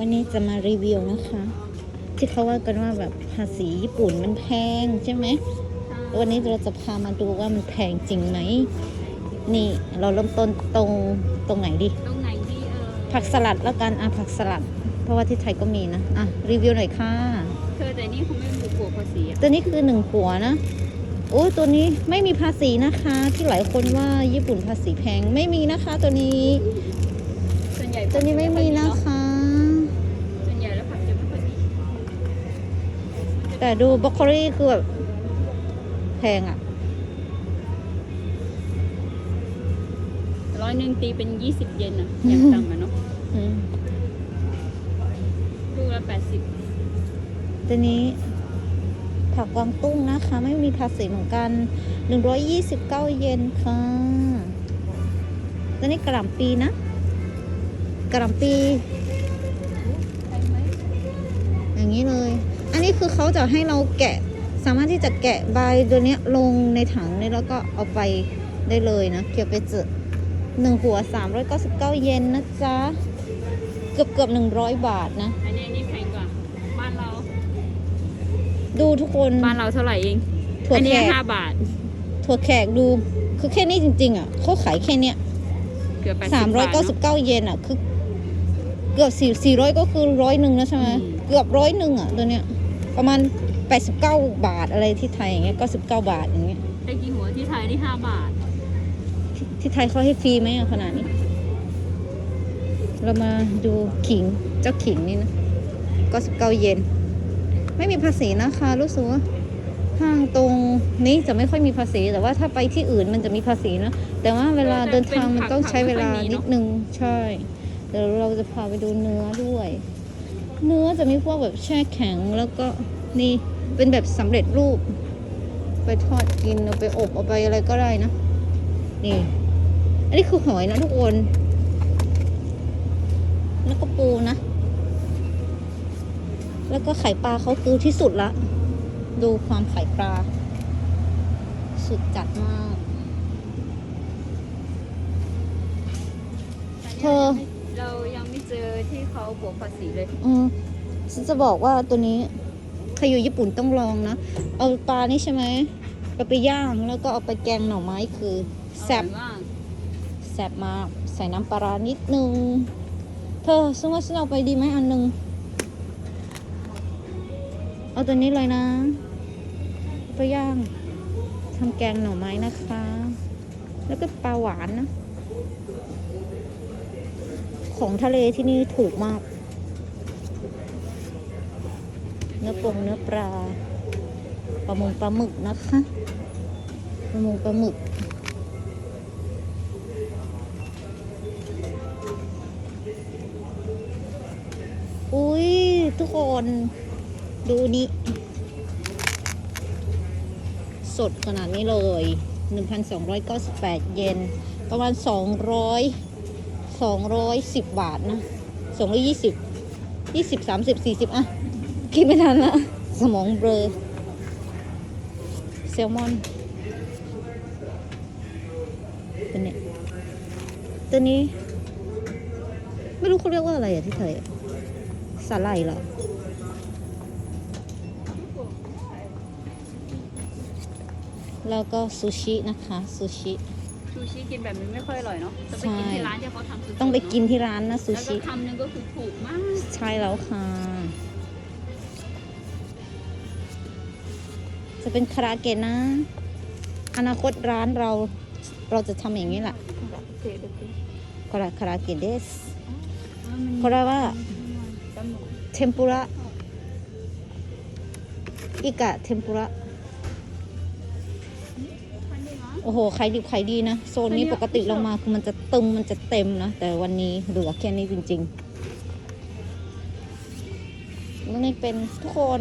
วันนี้จะมารีวิวนะคะ ที่เขาว่ากันว่าแบบภาษีญี่ปุ่นมันแพงใช่ไหมวันนี้เราจะพามาดูว่ามันแพงจริงไหมนี่เราเริ่มต้นตรงตรงไหนดีตรงไหนที่เออผักสลัดแล้วกันอะผักสลัด เพราะว่าที่ไทยก็มีนะอะรีวิวหน่อยค่ะเธอแต่นี่เขาไม่มีบวกภาษีอะตัวนี้คือหนึ่งหัวนะโอ้ยตัวนี้ไม่มีภาษีนะคะ ที่หลายคนว่าญี่ปุ่นภาษีแพงไม่มีนะคะ ตัวนี้ส่วนใหญ่ตัวนี้ไม่มีนะคะ แต่ดูบรอกโคลีคือแบบแพงอะร้อยหนึ่งตีเป็นยี่สิบเยนอะอย่างต่ำอะเนาะอืมลูกละแปดสิบตัวนี้ผักกวางตุ้งนะคะ ไม่มีภาษีเหมือนกัน129เยนค่ะตัวนี้กระหล่ำปีนะกระหล่ำปีใช่ไหมอย่างนี้เลย อันนี้คือเขาจะให้เราแกะสามารถที่จะแกะใบตัวเนี้ยลงในถังนี้แล้วก็เอาไปได้เลยนะเกียวไปเจอหนึ่งหัว399เยนนะจ๊ะ เกือบเกือบ100บาทนะ อันนี้อันนี้แพงกว่าบ้านเรา ดูทุกคนบ้านเราเท่าไหร่เองถั่วอันแขนี้กห้าบาท ถั่วแขกดูคือแค่นี้จริง ๆ อะเขาขายแค่เนี้ยเกือบแปดสิบสามร้อยบาทเก้าสิบเก้าเยนอะคือ เกือบสี่สี่ร้อยก็คือร้อยหนึ่งนะใช่ไหมอืมเกือบร้อยหนึ่งอะตัวเนี้ย ประมาณแปดสิบเก้าบาทอะไรที่ไทยอย่างเงี้ยเก้าสิบเก้าบาทอย่างเงี้ยได้กี่หัวที่ไทยนี่ห้าบาท ที่ที่ไทยเขาให้ฟรีไหมอะขนาดนี้ เรามาดูขิงเจ้าขิงนี่นะเก้าสิบเก้าเยนไม่มีภาษีนะคะรู้สึกว่าห้างตรงนี้จะไม่ค่อยมีภาษีแต่ว่าถ้าไปที่อื่นมันจะมีภาษีนะแต่ว่าเวลาเดินทางมันต้องใช้เวลานิดนึงใช่เดี๋ยวเราจะพาไปดูเนื้อด้วย เนื้อจะมีพวกแบบแช่แข็งแล้วก็นี่เป็นแบบสำเร็จรูป ไปทอดกินเอาไปอบเอาไปอะไรก็ได้นะ นี่ อันนี้คือหอยนะทุกคน แล้วก็ปูนะ แล้วก็ไข่ปลาเขาคือที่สุดละ ดูความไข่ปลา สุดจัดมาก เธอ เรายังไม่เจอที่เขาบวกภาษีเลยเออฉันจะบอกว่าตัวนี้ใครอยู่ญี่ปุ่นต้องลองนะ เอาปลานี่ใช่ไหมไปไปย่างแล้วก็เอาไปแกงหน่อไม้คือแซ่บอร่อยมากแซ่บมากใส่น้ำปลาร้านิดนึง เธอซึ่งว่าฉันเอาไปดีไหมอันหนึง เอาตัวนี้เลยนะ ไปย่างทำแกงหน่อไม้นะคะ แล้วก็ปลาหวานนะ ของทะเลที่นี่ถูกมาก เนื้อปงเนื้อปลาปลามงปลาหมึกนะคะปลามงปลาหมึกอุ้ยทุกคนดูนี่สดขนาดนี้เลย 1,298 เยนประมาณ 200 210บาทนะ220 20 30 40อะ คิดไม่ทันละสมองเบลอแซลมอนตัวนี้ตัวนี้ ไม่รู้เขาเรียกว่าอะไรอะที่ไทยอสาหร่ายเหรอแล้วก็ซูชินะคะซูชิ ซูชิกินแบบนี้ไม่ค่อยอร่อยเนาะจะไปกินใช่ที่ร้านที่เขาทำซูชิต้องไปกินเะที่ร้านนะซูแล้วก็ชิคำหนึงก็คือถูกมาก ใช่แล้วค่ะ จะเป็นคาราเกะนะ อนาคตร้านเราเราจะทำอย่างนี้แหละคาราคาราเกะเดสเพราะว่าเทมปุระอิกะเทมปุระ อ้โหขายดิบขายดีนะ โซนนี้ปกติเรามาคือมันจะตึมมันจะเต็มนะ แต่วันนี้เหลือแค่นี้จริงๆแล้วนี่เป็นทุกคน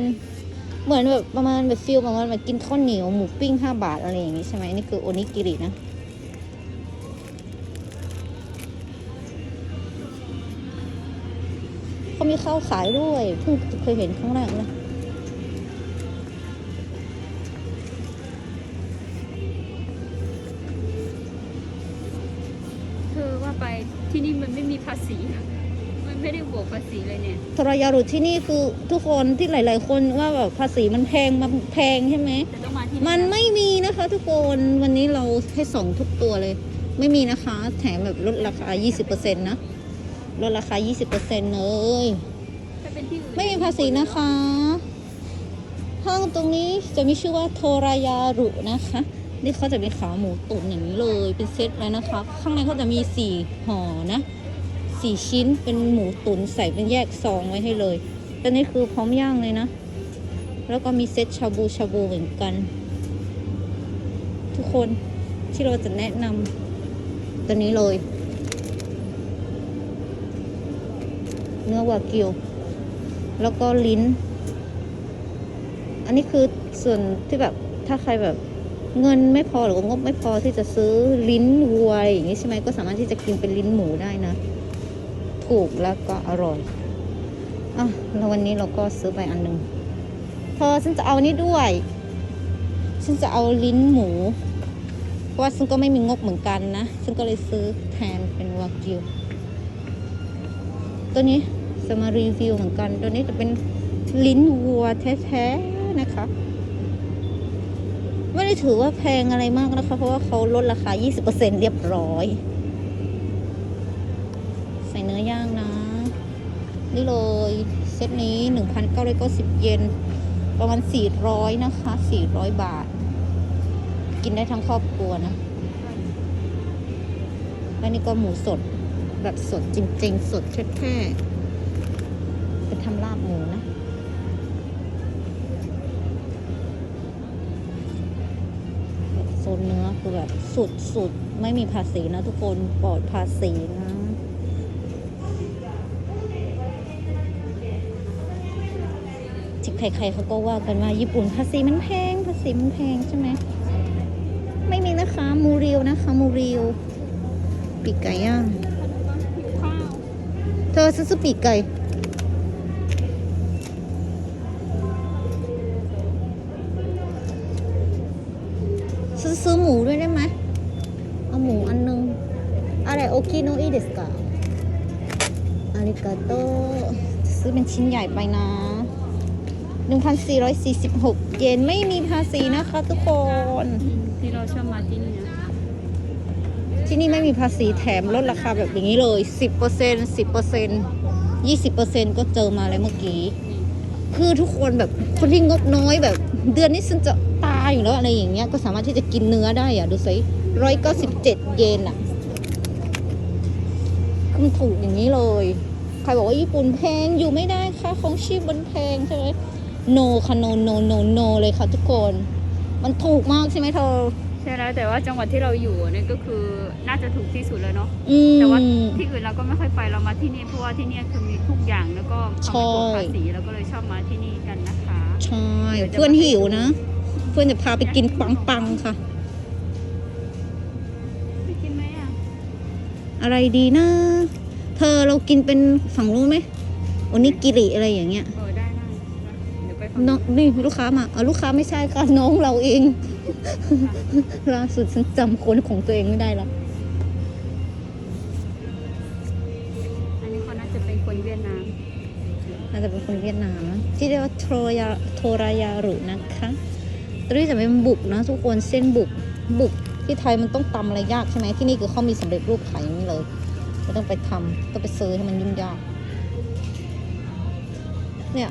เหมือนแบบประมาณแบบฟิลประมาณแบบกินข้าวเหนียวหมูปิ้งห้าบาทอะไรอย่างงี้ใช่ไหมนี่คือโอนิกิรินะเขามีข้าวขายด้วยเพิ่งเคยเห็นครั้งแรกนะ ษี มันไม่ได้บวกกภาษีเลยเนี่ยทรยารุที่นี่คือทุกคนที่หลาย ๆ คนว่าแบบภาษีมันแพงมันแพงใช่ไหม แต่ต้องมาที่มันไม่มีนะคะ ทุกคนวันนี้เราให้ส่องทุกตัวเลย ไม่มีนะคะ แถมแบบลดราคา 20%นะลดราคา 20%เลยถ้าเป็นที่อื่นไม่มีภาษีนะคะ ห้างตรงนี้จะมีชื่อว่าโทรายารุนะคะ นี่เขาจะมีขาหมูตุ๋นอย่างนี้เลย เป็นเซตเลยนะคะ ข้างในเขาจะมีสี่ห่อนะ สี่ชิ้นเป็นหมูตุ๋นใส่เป็นแยกซองไว้ให้เลยตอนนี้คือพร้อมย่างเลยนะ แล้วก็มีเซตชาบูชาบูเหมือนกัน ทุกคนที่เราจะแนะนำตัวนี้เลย เนื้อวากิว แล้วก็ลิ้น อันนี้คือส่วนที่แบบถ้าใครแบบเงินไม่พอหรือว่างบไม่พอที่จะซื้อลิ้นวัวอะไรอย่างนี้ใช่ไหมก็สามารถที่จะกินเป็นลิ้นหมูได้นะ ถูกแล้วก็อร่อยอะแล้ววันนี้เราก็ซื้อไปอันหนึ่งพอฉันจะเอาอันนี้ด้วย ฉันจะเอาลิ้นหมู เพราะว่าฉันก็ไม่มีงบเหมือนกันนะ ฉันก็เลยซื้อแทนเป็นวากิว ตัวนี้จะมารีวิวเหมือนกัน ตัวนี้จะเป็นลิ้นวัวแท้ๆนะคะ ไม่ได้ถือว่าแพงอะไรมากนะคะ เพราะว่าเขาลดราคา 20%เรียบร้อย ใส่เนื้อย่างนะ นี่เลย เซตนี้ 1,990 เยน ประมาณ 400 นะคะ 400 บาท กินได้ทั้งครอบครัวนะ แล้วนี่ก็หมูสด แบบสดจริง ๆ สดแท้ๆเป็นทำลาบหมูนะโซนเนื้อคือแบบสุดๆ ไม่มีภาษีนะทุกคนปลอดภาษีนะ ใครๆเขาก็ว่ากันว่าญี่ปุ่นภาษีมันแพงภาษีมันแพงใช่ไหมไม่มีนะคะมูริวนะคะมูริวปีกไก่ย่างข้าวเธอซื้อปีกไก่ซื้อซื้อหมูด้วยได้ไหมเอาหมูอันนึงอะไรโอเคโนอีเดสกาอาริกาโตซื้อเป็นชิ้นใหญ่ไปนะ 1,446 เยนไม่มีภาษีนะคะทุกคน ที่เราชอบมาที่นี่นะที่นี่ไม่มีภาษีแถมลดราคาแบบอย่างนี้เลย 10% 10% 20%ก็เจอมาแล้วเมื่อกี้ คือทุกคนแบบคนที่งบน้อยแบบ เดือนนี้ฉันจะตายอยู่แล้วอะไรอย่างเงี้ยก็สามารถที่จะกินเนื้อได้อะดูสิร้อยเก้าสิบเจ็ดเยนอะคือมันถูกอย่างนี้เลย ใครบอกว่าญี่ปุ่นแพงอยู่ไม่ได้ค่ะของชีพมันแพงใช่ไหม no ค่ะ no no no no เลยค่ะทุกคน มันถูกมากใช่ไหมเธอ ใช่แล้วแต่ว่าจังหวัดที่เราอยู่เนี่ยก็คือน่าจะถูกที่สุดแล้วเนาะอืม แต่ว่าที่อื่นเราก็ไม่ค่อยไปเรามาที่นี่เพราะว่าที่นี่คือมีทุกอย่างแล้วก็เขาไม่กดภาษีเราก็เลยชอบมาที่นี่กันนะคะ ใช่ เพื่อนหิวนะ เพื่อนจะพาไปกินปังปังๆค่ะ ไปกินไหมอะอะไรดีนะ เธอเรากินเป็นฝั่งรู้นไหมโอนิกิริอะไรอย่างเงี้ย น้องนี่ลูกค้ามาเอาลูกค้าไม่ใช่ค่ะน้องเราเอง ล่าสุดฉันจำคนของตัวเองไม่ได้ละอันนี้เขาน่าจะเป็นคนเวียดนามน่าจะเป็นคนเวียดนามนะที่เรียกว่าโทรยาโทรายารุนะคะตัวนี้จะเป็นบุกนะทุกคนเส้นบุกบุกที่ไทยมันต้องตำอะไรยากใช่ไหมที่นี่คือเขามีสำเร็จรูปขายอย่างนี้เลยไม่ต้องไปทำต้องไปซื้อให้มันยุ่งยากเนี่ย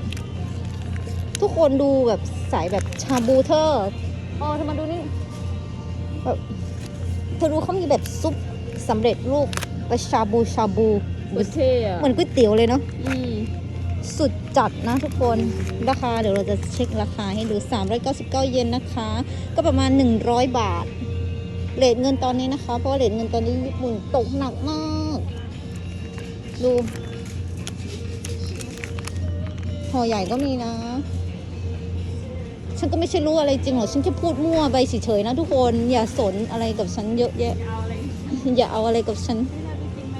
ทุกคนดูแบบสายแบบชาบูเธออ๋อเธอมาดูนี่แบบเธอดูเขามีแบบซุปสำเร็จรูปไปชาบูชาบูโคตรเท่อะเหมือนก๋วยเตี๋ยวเลยเนาะอืมสุดจัดนะทุกคนราคาเดี๋ยวเราจะเช็คราคาให้ดู 399 เยนนะคะ ก็ประมาณ 100 บาทเลทเงินตอนนี้นะคะ เพราะว่าเลทเงินตอนนี้ญี่ปุ่นตกหนักมากดูห่อใหญ่ก็มีนะ ฉันก็ไม่ใช่รู้อะไรจริงหรอกฉันแค่พูดมั่วไปเฉยๆนะทุกคนอย่าสนอะไรกับฉันเยอะแยะเอาอะไรอย่าเอาอะไรกับฉันไม่ได้ไปกินไหม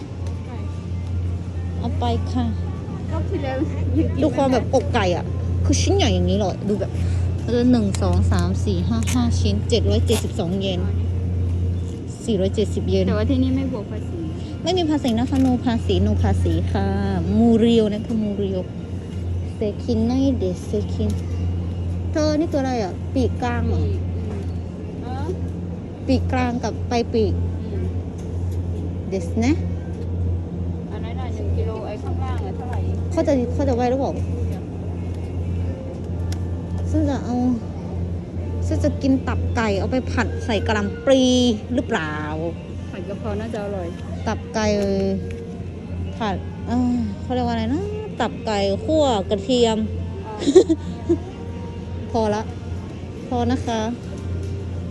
ไก่เอาไปค่ะรอบที่แล้วยังกินดูความแบบอกไก่อะ คือชิ้นใหญ่อย่างนี้เลยดูแบบเออหนึ่งสองสามสี่ห้าห้าชิ้นเจ็ดร้อยเจ็ดสิบสองเยนสี่ร้อยเจ็ดสิบเยนแต่ว่าที่นี่ไม่บวกภาษี ไม่มีภาษีนะคะโนภาษีโนภาษีค่ะ มูเรียวนะคะมูเรียวเซคินไนเดสเซคิน เธอนี่ตัวอะไรอะ ปีกกลางเหรออีกอืมเออปีกกลางกับปลายปีกอืมเดสนะอันนั้นน่ะหนึ่งกิโลไอ้ข้างล่างอะเท่าไหร่เขาจะเขาจะไว้หรือเปล่าซึ่งจะเอาซึ่งจะกินตับไก่เอาไปผัดใส่กะหล่ำปลีหรือเปล่า ผัดกะเพราน่าจะอร่อยตับไก่ผัดเอ่อเขาเรียกว่าอะไรนะ ตับไก่คั่วกระเทียม พอละ พอนะคะ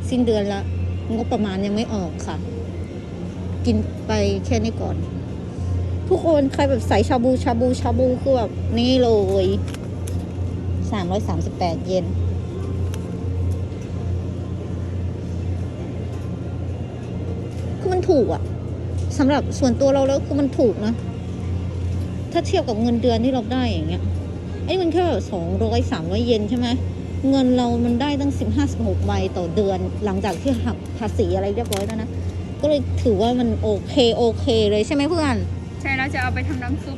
สิ้นเดือนละงบประมาณยังไม่ออกค่ะ กินไปแค่นี้ก่อน ทุกคนใครแบบใส่ชาบูชาบูชาบูคือแบบนี่เลยสามร้อยสามสิบแปดเยนคือมันถูกอะสำหรับส่วนตัวเราแล้วคือมันถูกนะ ถ้าเทียบกับเงินเดือนที่เราได้อย่างเงี้ยไอ้มันแค่สองร้อยสามร้อยเยนใช่ไหม เงินเรามันได้ตั้งสิบห้าสิบหกใบต่อเดือน หลังจากที่หักภาษีอะไรเรียบร้อยแล้วนะ ก็เลยถือว่ามันโอเค โอเคเลยใช่ไหมเพื่อน ใช่แล้วจะเอาไปทำน้ำซุป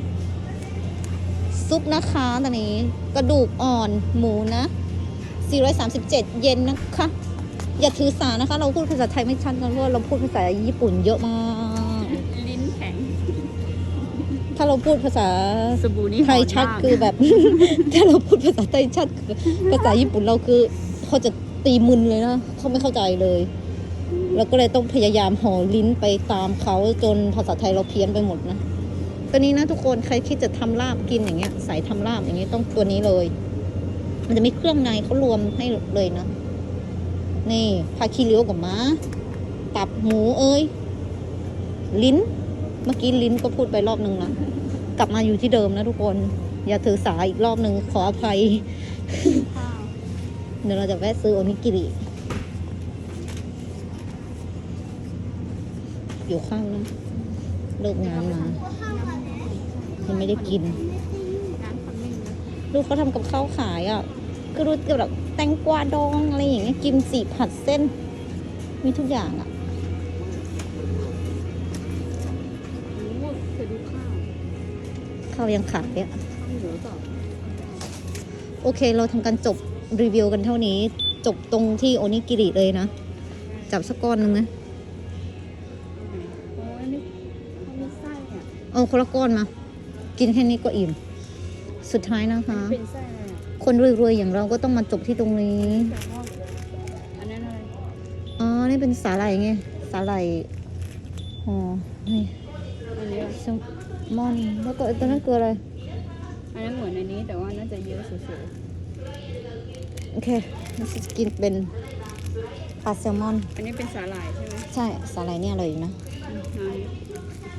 ซุปนะคะตอนนี้กระดูกอ่อนหมูนะ 437 เยนนะคะ อย่าถือสานะคะ เราพูดภาษาไทยไม่ชัดกันเพราะว่าเราพูดภาษาญี่ปุ่นเยอะมากลิ้นแข็ง ถ้าเราพูดภาษาสบู่นี่ไทยชัดคือแบบ ถ้าเราพูดภาษาไทยชัดคือภาษาญี่ปุ่นเราคือเขาจะตีมึนเลยนะเขาไม่เข้าใจเลยเราก็เลยต้องพยายามห่อลิ้นไปตามเขาจนภาษาไทยเราเพี้ยนไปหมดนะตัวนี้นะทุกคนใครคิดจะทำลาบกินอย่างเงี้ยใส่ทำลาบอย่างเงี้ยต้องตัวนี้เลย มันจะมีเครื่องในเขารวมให้เลยนะนี่พาคีเลี้ยวกับม้าตับหมูเอ้ยลิ้น เมื่อกี้ลิ้นก็พูดไปรอบนึงนะ กลับมาอยู่ที่เดิมนะทุกคน อย่าถือสาอีกรอบหนึ่งขออภัย เดี๋ยวเราจะแวะซื้อโอนิกิริอยู่ข้างนะเลิกงานมายังไม่ได้กิน ลูกเขาทำกับข้าวขายอะ คือรู้เกี่ยวกับแตงกวาดองอะไรอย่างเงี้ยกิมสีผัดเส้น มีทุกอย่างอะ ข้าวยังขายอะข้าวหมูต่อโอเคเราทำการจบรีวิวกันเท่านี้ จบตรงที่โอนิกิริเลยนะ จับสักก้อนหนึงนะโอ้ยนี่เขามีไส้อะเอาคนละก้อนมา กินแค่นี้ก็อิ่ม สุดท้ายนะคะเป็นไส้อะไรอะคนรวยๆอย่างเราก็ต้องมาจบที่ตรงนี้แต่ว่าอันนั้นอะไรอ๋อ นี่เป็นสาหร่ายไง สาหร่ายอ๋อนี่อันนี้อะแซล มอนแล้วก็ตัวนั้นคืออะไร อันนั้นเหมือนในนี้แต่ว่าน่าจะเยอะสุดโอเคเราจะกินเป็นปลาแซลมอนๆอันนี้เป็นสาหร่ายใช่ไหมใช่ สาหร่ายเนี่ยอร่อยอยู่นะอืมอันนี้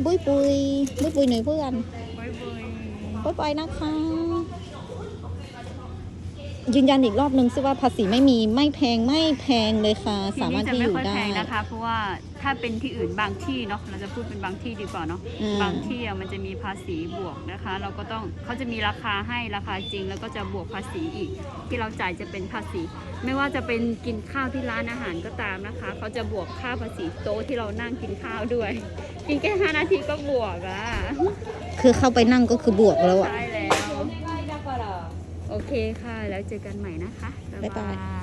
บุยปุยบุยปุยหน่อยเพื่อนบ๊ายบายบ๊ายบายนะคะ ยืนยันอีกรอบนึงซิว่าภาษีไม่มีไม่แพงไม่แพงเลยค่ะที่สามารถนี่จะที่อไม่ยู่ค่อยได้แพงนะคะ เพราะว่าถ้าเป็นที่อื่นบางที่เนาะเราจะพูดเป็นบางที่ดีกว่าเนาะอืมบางที่อะมันจะมีภาษีบวกนะคะ เราก็ต้องเขาจะมีราคาให้ราคาจริง แล้วก็จะบวกภาษีอีก ที่เราจ่ายจะเป็นภาษี ไม่ว่าจะเป็นกินข้าวที่ร้านอาหารก็ตามนะคะเขาจะบวกค่าภาษีโต๊ะที่เรานั่งกินข้าวด้วยกินแค่ห้านาทีก็บวกอะคือเข้าไปนั่งก็คือบวกแล้วอะใช่แล้วโอ เคค่ะ แล้วเจอกันใหม่นะคะ บ๊ายบายย